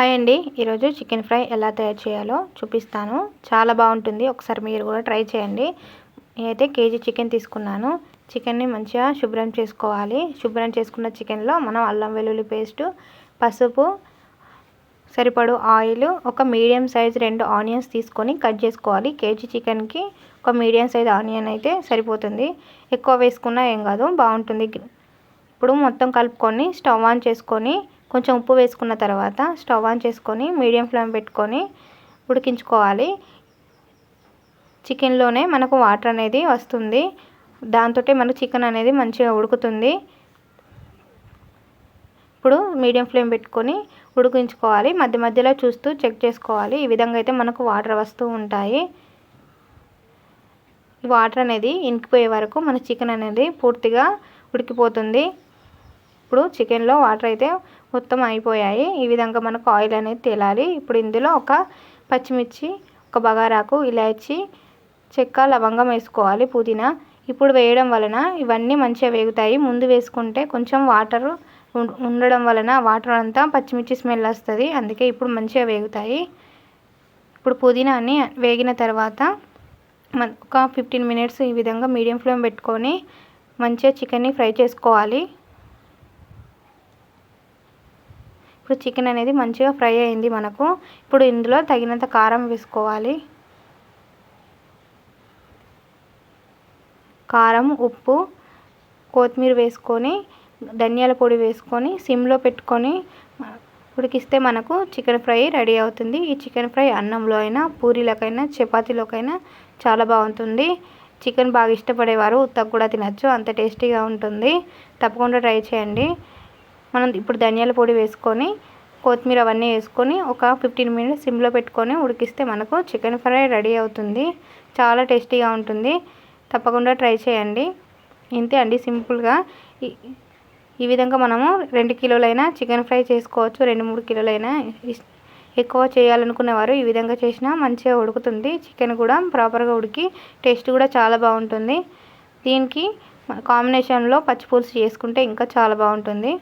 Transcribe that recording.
Hi అండి. ఈరోజు chicken fry ఎలా తయారు చేయాలో చూపిస్తాను. చాలా బాగుంటుంది. ఒకసారి మీరు కూడా ట్రై చేయండి. నేనైతే కేజీ చికెన్ తీసుకున్నాను. చికెన్ని మంచిగా శుభ్రం చేసుకోవాలి. శుభ్రం చేసుకున్న చికెన్లో మనం అల్లం వెల్లుల్లి పేస్టు పసుపు సరిపడు ఆయిల్ ఒక మీడియం సైజ్ రెండు ఆనియన్స్ తీసుకొని కట్ చేసుకోవాలి. కేజీ చికెన్కి ఒక మీడియం సైజ్ ఆనియన్ అయితే సరిపోతుంది. ఎక్కువ వేసుకున్నా ఏం కాదు. బాగుంటుంది. ఇప్పుడు మొత్తం కలుపుకొని స్టవ్ ఆన్ చేసుకొని కొంచెం ఉప్పు వేసుకున్న తర్వాత స్టవ్ ఆన్ చేసుకొని మీడియం ఫ్లేమ్ పెట్టుకొని ఉడికించుకోవాలి. చికెన్లోనే మనకు వాటర్ అనేది వస్తుంది. దాంతో మనకు చికెన్ అనేది మంచిగా ఉడుకుతుంది. ఇప్పుడు మీడియం ఫ్లేమ్ పెట్టుకొని ఉడికించుకోవాలి. మధ్య మధ్యలో చూస్తూ చెక్ చేసుకోవాలి. ఈ విధంగా అయితే మనకు వాటర్ వస్తూ ఉంటాయి. వాటర్ అనేది ఇంకిపోయే వరకు మన చికెన్ అనేది పూర్తిగా ఉడికిపోతుంది. ఇప్పుడు చికెన్లో వాటర్ అయితే మొత్తం అయిపోయాయి. ఈ విధంగా మనకు ఆయిల్ అనేది తేలాలి. ఇప్పుడు ఇందులో ఒక పచ్చిమిర్చి ఒక బగారాకు ఇలాచి చెక్క లవంగం వేసుకోవాలి పుదీనా. ఇప్పుడు వేయడం వలన ఇవన్నీ మంచిగా వేగుతాయి. ముందు వేసుకుంటే కొంచెం వాటర్ ఉండడం వలన వాటర్ అంతా పచ్చిమిర్చి స్మెల్ వస్తుంది. అందుకే ఇప్పుడు మంచిగా వేగుతాయి. ఇప్పుడు పుదీనాని వేగిన తర్వాత ఒక ఫిఫ్టీన్ మినిట్స్ ఈ విధంగా మీడియం ఫ్లేమ్ పెట్టుకొని మంచిగా చికెన్ని ఫ్రై చేసుకోవాలి. ఇప్పుడు చికెన్ అనేది మంచిగా ఫ్రై అయింది మనకు. ఇప్పుడు ఇందులో తగినంత కారం వేసుకోవాలి. కారం ఉప్పు కొత్తిమీర వేసుకొని ధనియాల పొడి వేసుకొని సిమ్లో పెట్టుకొని ఉడికిస్తే మనకు చికెన్ ఫ్రై రెడీ అవుతుంది. ఈ చికెన్ ఫ్రై అన్నంలో అయినా పూరీలకైనా చపాతీలోకైనా చాలా బాగుంటుంది. చికెన్ బాగా ఇష్టపడేవారు ఉత్తకు కూడా తినచ్చు అంత టేస్టీగా ఉంటుంది. తప్పకుండా ట్రై చేయండి. మనం ఇప్పుడు ధనియాల పొడి వేసుకొని కొత్తిమీర అవన్నీ వేసుకొని ఒక ఫిఫ్టీన్ మినిట్స్ సిమ్లో పెట్టుకొని ఉడికిస్తే మనకు చికెన్ ఫ్రై రెడీ అవుతుంది. చాలా టేస్టీగా ఉంటుంది. తప్పకుండా ట్రై చేయండి. ఇంతే అండి సింపుల్గా. ఈ విధంగా మనము రెండు కిలోలైనా చికెన్ ఫ్రై చేసుకోవచ్చు. రెండు మూడు కిలోలైనా ఎక్కువ చేయాలనుకునేవారు ఈ విధంగా చేసినా మంచిగా ఉడుకుతుంది. చికెన్ కూడా ప్రాపర్గా ఉడికి టేస్ట్ కూడా చాలా బాగుంటుంది. దీనికి కాంబినేషన్లో పచ్చిపులుసు చేసుకుంటే ఇంకా చాలా బాగుంటుంది.